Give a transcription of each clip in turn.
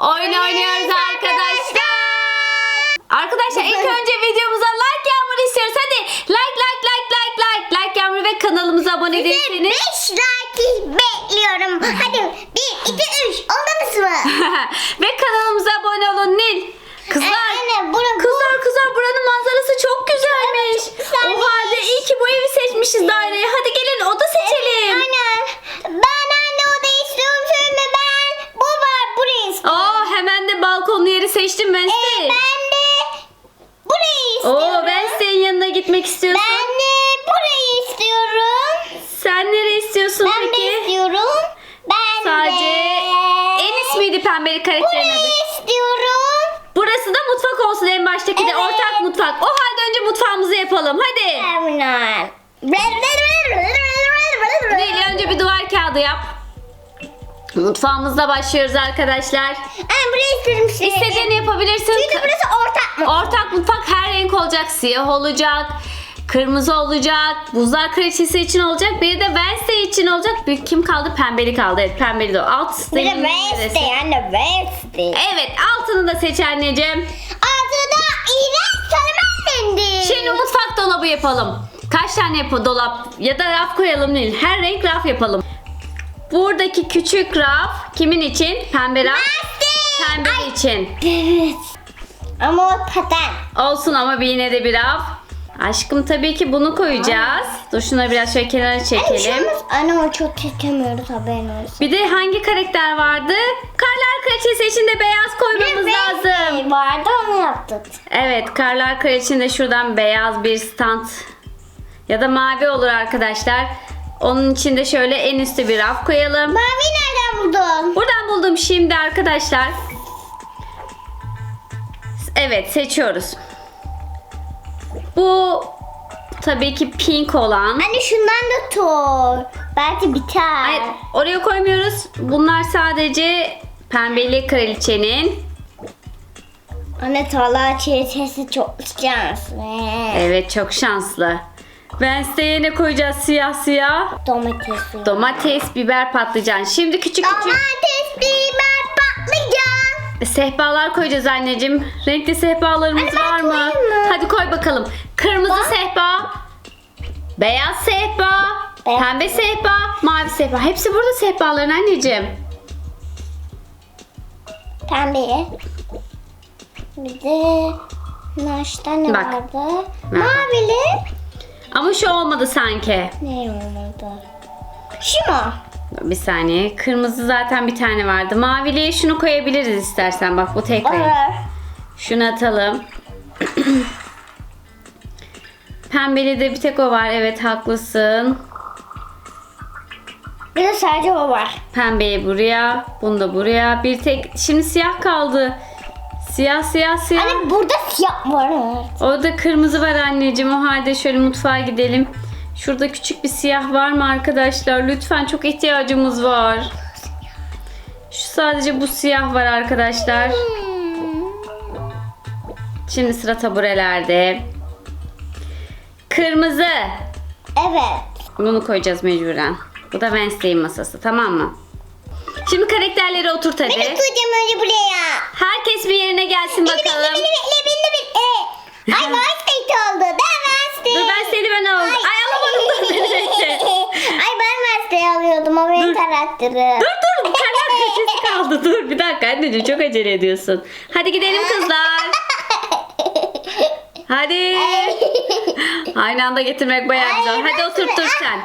Oyun oynuyoruz arkadaşlar. Arkadaşlar ilk önce videomuza like yağmuru istiyoruz. Hadi like like like like like like yağmuru ve kanalımıza abone değilseniz. 5 like bekliyorum. Hadi 1, 2, 3. Oldunuz mu? ve kanalımıza abone olun Nil. Kızlar. Anne bunu Kızlar kızlar buranın manzarası çok güzelmiş. Evet, o halde iyi ki bu evi seçmişiz daireyi. Hadi gelin oda seçelim. Aynen. Seçtim ben Ee, ben de burayı istiyorum. Oo ben senin yanına gitmek istiyorsun. Ben de burayı istiyorum. Sen nereye istiyorsun Ben peki? de istiyorum. Ben Sadece de Enis miydi pembeli karakterin adı? burayı istiyorum. Burası da mutfak olsun en baştaki de Evet. ortak mutfak. O halde önce mutfağımızı yapalım hadi. Terminal. Nil önce bir duvar kağıdı yap. Mutfağımızla başlıyoruz arkadaşlar. Ben burayı isterim size. İstediğini yapabilirsin. Çünkü burası ortak mı? Ortak mutfak her renk olacak. Siyah olacak. Kırmızı olacak. Buzlar kraliçesi için olacak. Bir de Wednesday için olacak. Bir kim kaldı? Pembeli kaldı. Evet pembeli de o. Alt Bir de? Wednesday anne Wednesday. Evet altını da seç anneciğim. Altında da iğrenç sarı mendil. Şimdi mutfak dolabı yapalım. Kaç tane yap dolap ya da raf koyalım Nil. Her renk raf yapalım. Buradaki küçük raf kimin için? Pembe raf. Pembe Ay, için. Evet. Ama o paten. Olsun ama bir yine de bir raf. Aşkım tabii ki bunu koyacağız. Dur şuna biraz şöyle kenara Anne, çekelim. Anne o çok çekemiyoruz haberin olsun. Bir de hangi karakter vardı? Karlar Kraliçesi için de beyaz koymamız lazım. Wednesday vardı onu yaptık. Evet, Karlar Kraliçesi'nde şuradan beyaz bir stand ya da mavi olur arkadaşlar. Onun için de şöyle en üstte bir raf koyalım. Mavi nereden buldun? Buradan buldum şimdi arkadaşlar. Evet, seçiyoruz. Bu tabii ki pink olan. Anne şundan da tor. Belki biter. Hayır, oraya koymuyoruz. Bunlar sadece pembeli kraliçenin. Anne tarla çiğitesi çok şanslı. Evet, çok şanslı. Wednesday'e ne koyacağız siyah siyah? Domatesi. Domates, biber, patlıcan. Şimdi küçük küçük Domates, biber, patlıcan. sehpalar koyacağız anneciğim. Renkli sehpalarımız Anne, ben var mı? koyayım mı? Hadi koy bakalım. Kırmızı Bak. sehpa, beyaz sehpa, Beyaz. pembe sehpa, mavi sehpa. Hepsi burada sehpaların anneciğim. Pembeye. Bir de naşta ne Bak. vardı? Mavili. Ama şu olmadı sanki. Ne olmadı? Şu mu? Bir saniye. Kırmızı zaten bir tane vardı. Maviliye şunu koyabiliriz istersen. Bak bu tek renk. Olur. Şunu atalım. Pembeli de bir tek o var. Evet haklısın. Bir de sadece o var. Pembeyi buraya. Bunu da buraya. Bir tek. Şimdi siyah kaldı. Siyah siyah siyah. Anne burada siyah var. Orada kırmızı var anneciğim. O halde şöyle mutfağa gidelim. Şurada küçük bir siyah var mı arkadaşlar? Lütfen çok ihtiyacımız var. Şu sadece bu siyah var arkadaşlar. Şimdi sıra taburelerde. Kırmızı. Evet. Bunu koyacağız mecburen. Bu da Wednesday'in masası tamam mı? Şimdi karakterleri oturt hadi. Beni koyacağım önce buraya. Herkes bir yerine gelsin Beni bekle, bakalım. beni bekle, beni bekle. Ay Wednesday oldu. Ben Wednesday. Dur ben seni ben aldım. Ay alamadım dur beni bekle. Ay ben Wednesday alıyordum o benim karakteri. Dur dur karlar köşesi kaldı. Dur bir dakika anneciğim çok acele ediyorsun. Hadi gidelim kızlar. Hadi. Aynı anda getirmek bayağı Ay, güzel. Hadi ben otur dur sana- sen.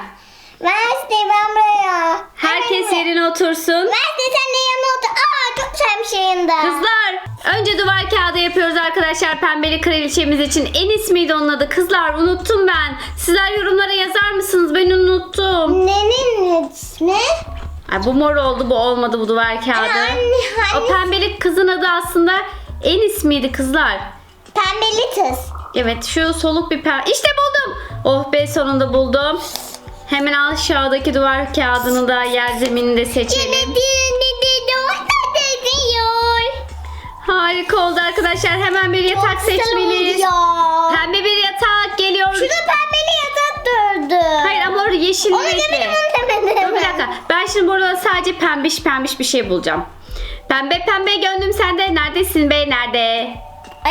Wednesday ben buraya. Herkes Ay, yerine otursun. Wednesday sen de yanına otur. Aa çok güzelmiş yanında. Kızlar önce duvar kağıdı yapıyoruz arkadaşlar pembeli kraliçemiz için. En ismiydi onun adı. Kızlar unuttum ben. Sizler yorumlara yazar mısınız? Ben unuttum. Nenin ismi? Ay, bu mor oldu bu olmadı bu duvar kağıdı. Anne, O anne. pembeli kızın adı aslında en ismiydi kızlar. Pembeli kız. Evet şu soluk bir pembe. İşte buldum. Oh be sonunda buldum. Hemen aşağıdaki duvar kağıdını da yer zeminini de seçelim. Harika oldu arkadaşlar. Hemen bir yatak seçmeliyiz. Pembe bir yatak geliyor. Şurada pembeli yatak durdu. Hayır ama orada yeşil Onu renkli. Dur bir dakika. Ben şimdi burada sadece pembiş pembiş bir şey bulacağım. Pembe pembe gönlüm sende. Neredesin be nerede?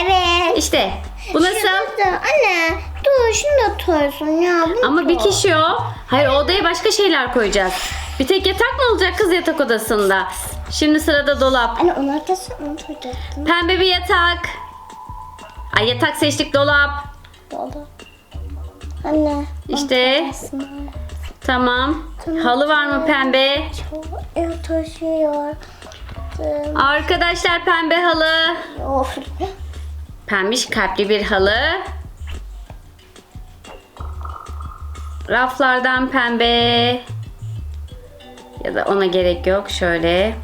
Evet. İşte bu nasıl? Şurada da- Anne dur şunu da koysun ya. bunu Ama bir kişi o. Hayır o odaya başka şeyler koyacağız. Bir tek yatak mı olacak kız yatak odasında? Şimdi sırada dolap. Anne onlar da sen onu. Pembe bir yatak. Ay yatak seçtik dolap. Dolu. Anne. İşte tamam. Halı var mı pembe? Çok taşıyor. Arkadaşlar pembe halı. Of. Pembiş kalpli bir halı. Raflardan pembe. Ya da ona gerek yok. Şöyle.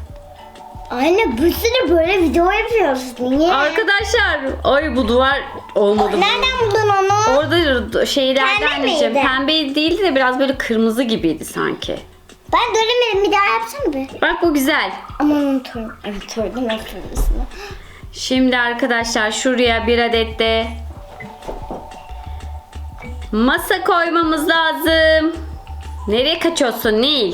Anne bir sürü böyle video yapıyoruz. Niye? Arkadaşlar ay bu duvar olmadı. bu. Nereden buldun onu? Orada şeylerden Pembe anneciğim. miydi? Pembe değildi de biraz böyle kırmızı gibiydi sanki. Ben göremedim bir daha yapsana bir. Bak bu güzel. Aman unuturum. Hatırlıyorsun. Şimdi arkadaşlar şuraya bir adet de masa koymamız lazım. Nereye kaçıyorsun Nil?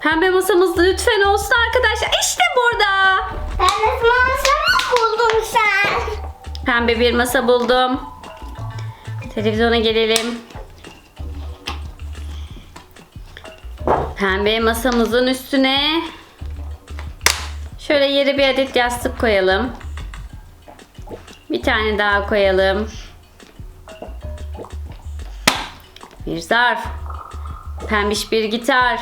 Pembe masamız lütfen olsun arkadaşlar. İşte burada. De sana buldum sen. Pembe bir masa buldum. Televizyona gelelim. Pembe masamızın üstüne şöyle yere bir adet yastık koyalım. Bir tane daha koyalım. Bir zarf. Pembiş bir gitar.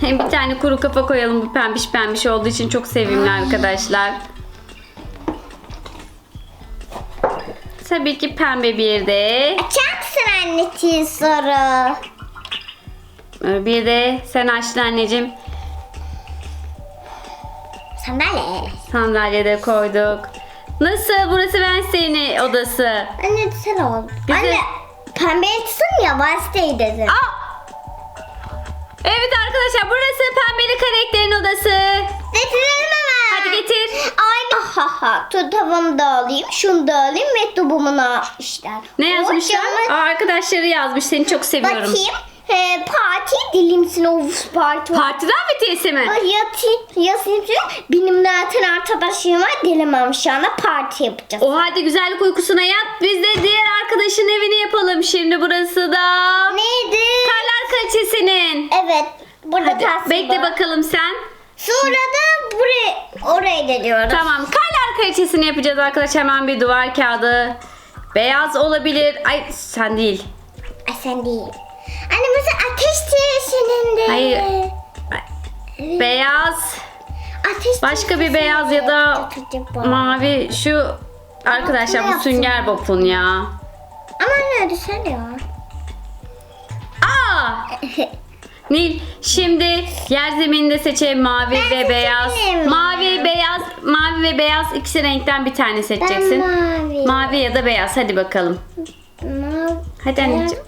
Hem bir tane kuru kafa koyalım bu pembiş pembiş olduğu için çok sevimli arkadaşlar. Tabii ki pembe bir de. Açacaksın anneciğim soru. Bir de sen açtın anneciğim. Sandalyede koyduk. Nasıl? Burası Wednesday'in odası. Anne sen ol. Bize- Anne pembe etsin ya Wednesday dedin. Aa! Evet arkadaşlar burası pembeli karakterin odası. Getirelim hemen. Hadi getir. Aynı. Ha ha. Tutamını da alayım. Şunu da alayım. Mektubumu da yapmışlar. Ne yazmışlar? Aa, arkadaşları yazmış. Seni çok seviyorum. Bakayım. He, parti dilimsin of parti. Partiden mi? Ay, Yatı, benim zaten arkadaşım var dilemem şu anda parti yapacağız. O halde güzellik uykusuna yat. Biz de diğer arkadaşın evini yapalım şimdi burası da. Neydi? Karlar Kraliçesi'nin. Evet. Burada Hadi tasvir bekle bakalım sen. Sonra da buraya, oraya geliyoruz. Tamam Karlar Kraliçesi'ni yapacağız arkadaşlar. Hemen bir duvar kağıdı. Beyaz olabilir. Ay sen değil. Ay sen değil. Anne mesela ateş de. Hayır. Beyaz. Ateş Başka bir beyaz ya da mavi. Şu arkadaşlar bu sünger bopun ya. Ama nerede ya? Aa! Nil şimdi yer zemininde seçelim mavi Ben ve beyaz. Mavi, beyaz, mavi ve beyaz ikisi renkten bir tane seçeceksin. mavi. Mavi ya da beyaz hadi bakalım. Mavi. Hadi anneciğim.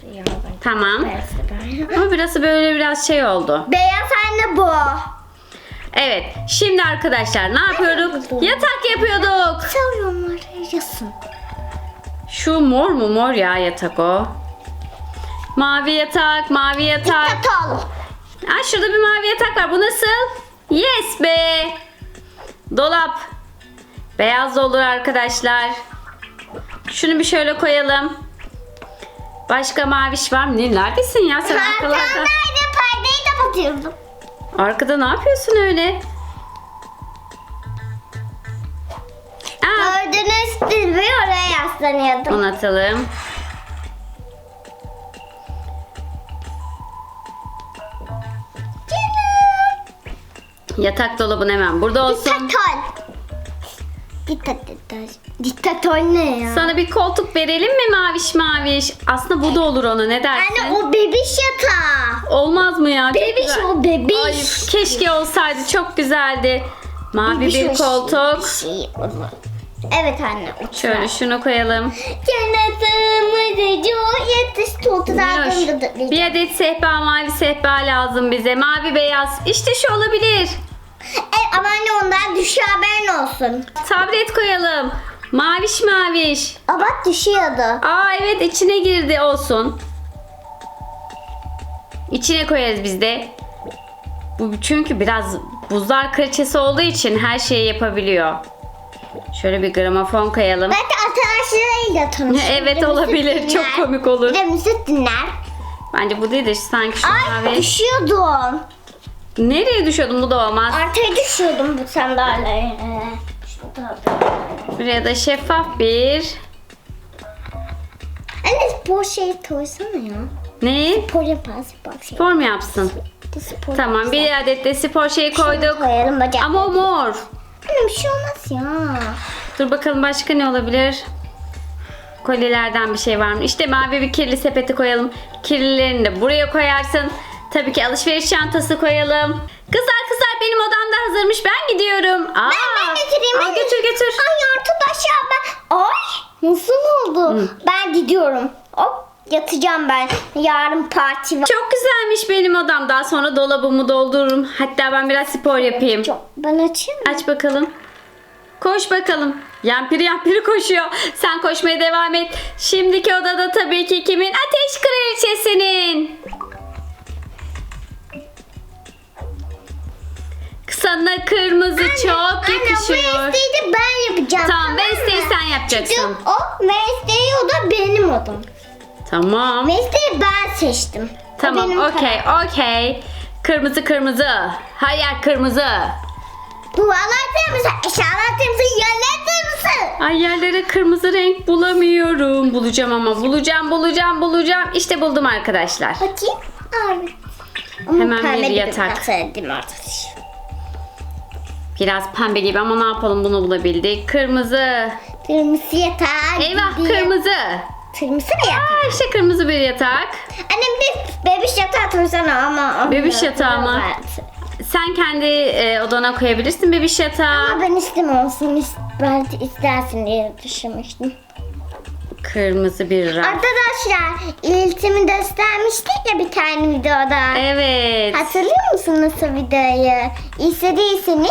Tamam. Da ben. Ama burası böyle biraz şey oldu. Beyaz anne bu. Evet. Şimdi arkadaşlar ne yapıyorduk? Yatak yapıyorduk. Çalıyorlar yaşasın. Şu mor mu? Mor ya yatak o. Mavi yatak, mavi yatak. Katal. Aa, şurada bir mavi yatak var. Bu nasıl? Yes be. Dolap. Beyaz da olur arkadaşlar. Şunu bir şöyle koyalım. Başka maviş var mı? Neredesin ya sen arkalarda? Arkamdaydı perdeyi kapatıyordum. Arkada ne yapıyorsun öyle? Aa, Gördünüz siz bir oraya yaslanıyordum. onu atalım. Yatak dolabın hemen burada olsun. Diktatör. Diktatör. Diktatör ne ya? Sana bir koltuk verelim mi maviş maviş? Aslında bu da olur ona ne dersin? Anne o bebiş yatağı. Olmaz mı ya? Çok Bebiş güzel. o bebiş. Ay keşke olsaydı çok güzeldi. Mavi Bebiş bir o koltuk. şey olur. Evet anne. Şöyle şunu koyalım. Cennetimizde yetiş Minnoş, Bir adet sehpa mavi sehpa lazım bize. Mavi beyaz. İşte şu olabilir. E, ama anne ondan düşüyor haberin olsun. Tablet koyalım. Maviş maviş. Aa bak düşüyordu. Aa evet içine girdi olsun. İçine koyarız biz de. Bu çünkü biraz buzlar kraliçesi olduğu için her şeyi yapabiliyor. Şöyle bir gramofon koyalım. Belki arkadaşlarıyla tanışır. Evet Bir de olabilir. müzik Çok dinler. komik olur. Bir de müzik dinler. Bence bu değil de sanki şu Ay mavi. düşüyordum. Nereye düşüyordun bu da olmaz. Arkaya düşüyordum bu sandalyeye. Buraya da şeffaf bir Anne spor şeyi koysana ya. ne? Spor yapar spor şey. Spor mu yapsın? Spor Tamam bir adet de spor şeyi koyduk. Koyalım bacak. Ama o mor. Anne bir şey olmaz ya. Dur bakalım başka ne olabilir? Kolyelerden bir şey var mı? İşte mavi bir kirli sepeti koyalım. Kirlilerini de buraya koyarsın. Tabii ki alışveriş çantası koyalım. Kızlar kızlar benim odam da hazırmış. Ben gidiyorum. Aa, Ben, ben götüreyim. Al götür götür. Ay arkadaşlar ben... Ay nasıl oldu? Ben gidiyorum. Hop yatacağım ben. Yarın parti var. Çok güzelmiş benim odam. Daha sonra dolabımı doldururum. Hatta ben biraz spor yapayım. Çok. Ben açayım mı? Aç bakalım. Koş bakalım. Yampiri yampiri koşuyor. Sen koşmaya devam et. Şimdiki odada tabii ki kimin? Ateş Kraliçesi'nin. Sana kırmızı çok yakışıyor. Anne bu isteği de ben yapacağım. Tamam mı? Wednesday'i sen yapacaksın. Çünkü o Wednesday o da benim odam. Tamam. Wednesday'i ben seçtim. Tamam okey okey. Kırmızı kırmızı. Her yer kırmızı. Duvarlar kırmızı, eşyalar kırmızı, yerler kırmızı. Ay yerlere kırmızı renk bulamıyorum. Bulacağım ama bulacağım bulacağım bulacağım. İşte buldum arkadaşlar. Bakayım. Ama Hemen bir yatak. ben artık. Biraz pembe gibi ama ne yapalım bunu bulabildik. Kırmızı. Kırmızı yatak. Eyvah gidiyor. kırmızı. Kırmızı bir yatak. Aa, işte kırmızı bir yatak. Annem bir bebiş yatağı koysana ama. Bebiş yatağı mı? Evet. Sen kendi e, odana koyabilirsin bebiş yatağı. Ama ben istemem olsun. is- Belki istersin diye düşünmüştüm. Kırmızı bir raf. Arkadaşlar iltimi göstermiştik ya bir tane videoda. Evet. Hatırlıyor musunuz o videoyu? İstediyseniz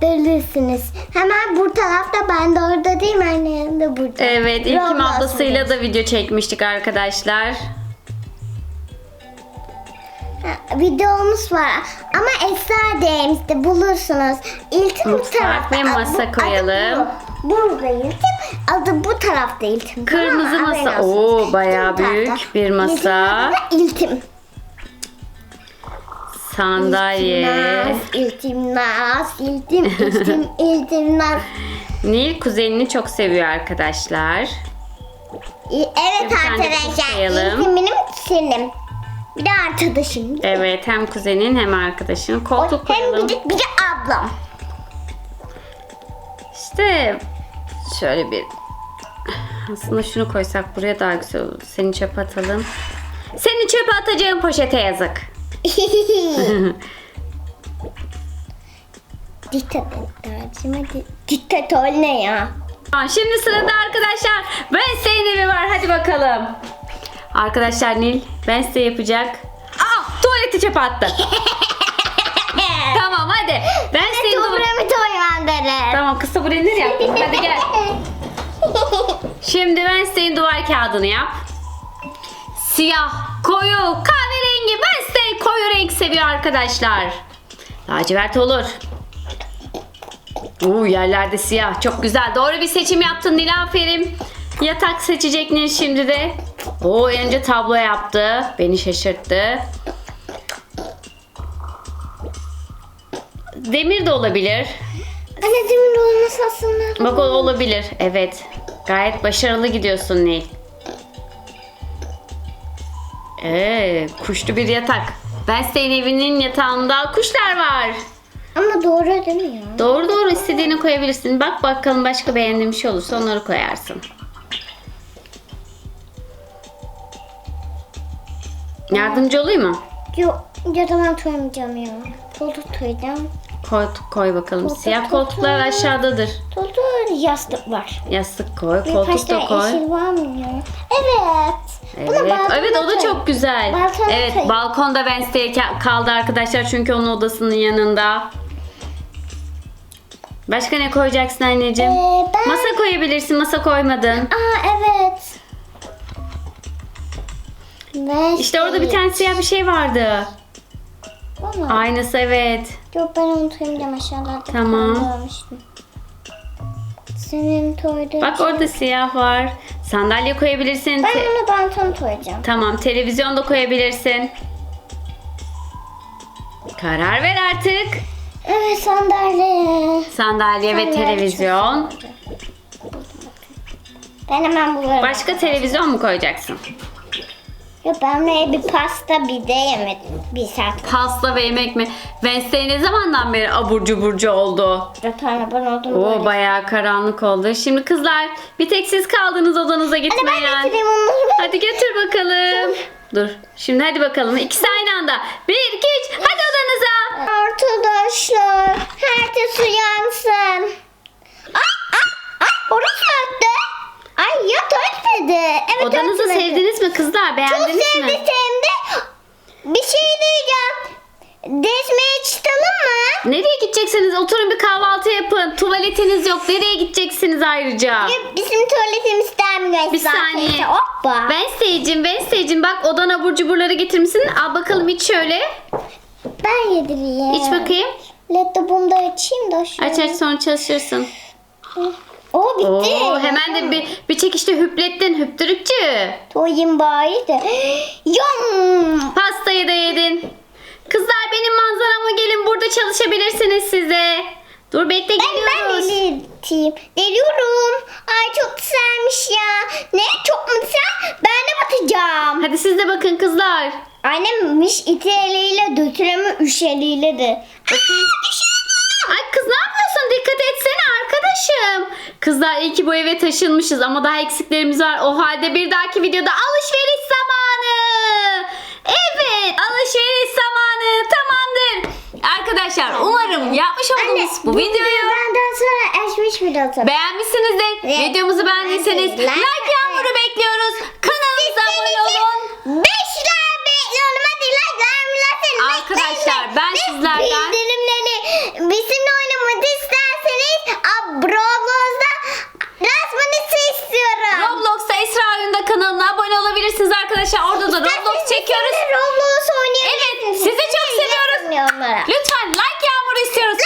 görürsünüz. Hemen bu tarafta ben de orada değil mi? Annem de burada. Evet İlkim Roblox ablasıyla da video çekmiştik arkadaşlar. Ha, Videomuz var ama Esra Games'te bulursunuz. İltim bu Mutfak tarafta. ve Adı- masa adı koyalım. bu. Burada İltim. Adı bu tarafta İltim. Kırmızı masa. Haberin olsun. Oo, bayağı Bu tarafta. büyük bir masa. İltim. İltim Naz, İltim, İltim, İltim Naz. Nil kuzenini çok seviyor arkadaşlar. Evet Bir arkadaşlar. koyalım. İltim benim kuzenim. Bir de arkadaşım. Evet hem kuzenin hem arkadaşın. Koltuk Hem koyalım. bir de, bir de ablam. İşte şöyle bir aslında şunu koysak buraya daha güzel olur. Seni çöpe atalım. Seni çöpe atacağım poşete yazık. Diktatör. Diktatör ne ya? Şimdi sırada arkadaşlar Wednesday'in evi var. Hadi bakalım. Arkadaşlar Nil Wednesday yapacak. Aa tuvaleti çöpe attı. tamam hadi. Wednesday'in du- Tuğra'mı toyandırır. Tamam kısa bu denir ya. Hadi gel. Şimdi Wednesday'in duvar kağıdını yap. Siyah, koyu, kahverengi. Seviyor arkadaşlar. Lacivert olur. Uuu yerlerde siyah. Çok güzel. Doğru bir seçim yaptın Nil aferin. Yatak seçecek Nil şimdi de. Oo önce tablo yaptı. Beni şaşırttı. Demir de olabilir. Anneciğimin olması aslında. Bak o olabilir. Evet. Gayet başarılı gidiyorsun Nil. Ee, kuşlu bir yatak. Wednesday'in evinin yatağında kuşlar var. Ama doğru değil mi ya? Doğru doğru istediğini koyabilirsin. Bak bakalım başka beğendiğin bir şey olursa onları koyarsın. Yardımcı olayım mı? Yok ya da ben toyamayacağım ya. Koltuk toyacağım. Koy, koy bakalım. Koltuk, Siyah koltuklar koltuk. aşağıdadır. Koltuk yastık var. Yastık koy, Bir koltuk kaç da tane koy. yeşil var mı ya? Evet. Evet, evet o da çok güzel. Balkona evet, koy. balkonda Wednesday ka- kaldı arkadaşlar çünkü onun odasının yanında. Başka ne koyacaksın anneciğim? Ee, ben... Masa koyabilirsin. Masa koymadın. Aa evet. Ve İşte orada bir tane siyah bir şey vardı. Bu mu? Aynısı evet. Yok ben onu koymayacağım aşağılarda. Tamam. Senin toyda. Bak orada siyah var. Sandalye koyabilirsin. Ben Te- onu bantonu koyacağım. tamam televizyon da koyabilirsin. Karar ver artık. Evet sandalye. Sandalye ve Sandalye televizyon. çok Ben hemen bulurum. Başka televizyon mu koyacaksın? Yok ben buraya bir pasta bir de yemedim. Bir saat. Pasta ve yemek mi? Wednesday ne zamandan beri abur cuburcu oldu? Röportajı ben oldum Oo böyle. bayağı karanlık oldu. Şimdi kızlar bir tek siz kaldınız odanıza Anne ben gitmeyen. getireyim onları. Ben... Hadi götür bakalım. Dur. Şimdi hadi bakalım. İkisi aynı anda. Bir, iki, üç. Hadi odanıza. Arkadaşlar herkes uyansın. Ay ay ay orası öttü. Ay yat ötmedi. Evet Odanızı ötmedi. sevdiniz mi kızlar? Çok Beğendiniz mi? sevdi. Bir şey diyeceğim. Desmeye çıkalım mı? Gideceksiniz? Oturun bir kahvaltı yapın. Tuvaletiniz yok. Nereye gideceksiniz ayrıca? Bizim tuvaletimizden mi Bir saniye. Hoppa. Wednesday'cim, Wednesday'cim bak odan abur cuburları getirmişsin. Al bakalım iç şöyle. Ben yedireyim. İç bakayım. Laptopumu da açayım da şöyle. Aç aç sonra çalışırsın. Oo bitti. Oo, hemen de bir, bir çekişte hüplettin hüptürükçü. Toyun bari de. Yum. Pastayı da yedin. Çalışabilirsiniz size. Dur bekle Ben, ben geliyoruz. delirteyim. Deliyorum. Ay çok güzelmiş ya. Ne çok mu güzel? Ben de batacağım. Hadi siz de bakın kızlar. Annemmiş iti eliyle dötüremi üç eliyle de. Bakın. Ay kız ne yapıyorsun? Dikkat etsene arkadaşım. Kızlar iyi ki bu eve taşınmışız ama daha eksiklerimiz var. O halde bir dahaki videoda alışveriş zamanı. Evet alışveriş zamanı tamamdır. Arkadaşlar umarım yapmış olduğumuz bu videoyu Benden sonra açmış biraz sonra. beğenmişsinizdir. Evet. Videomuzu beğendiyseniz Like- like yağmuru bekliyoruz. Kanalımıza abone olun. Beşler bekliyorum. Hadi like'lar Arkadaşlar, ben sizlerden- Bildirimleri bizimle oynamak isterseniz Roblox'da resminizi istiyorum. Roblox'ta Esra Oyunda kanalına abone olabilirsiniz arkadaşlar. Orada da Roblox çekiyoruz. Roblox oynayabilirsiniz. Evet, sizi Onlara. Lütfen like yağmuru istiyoruz.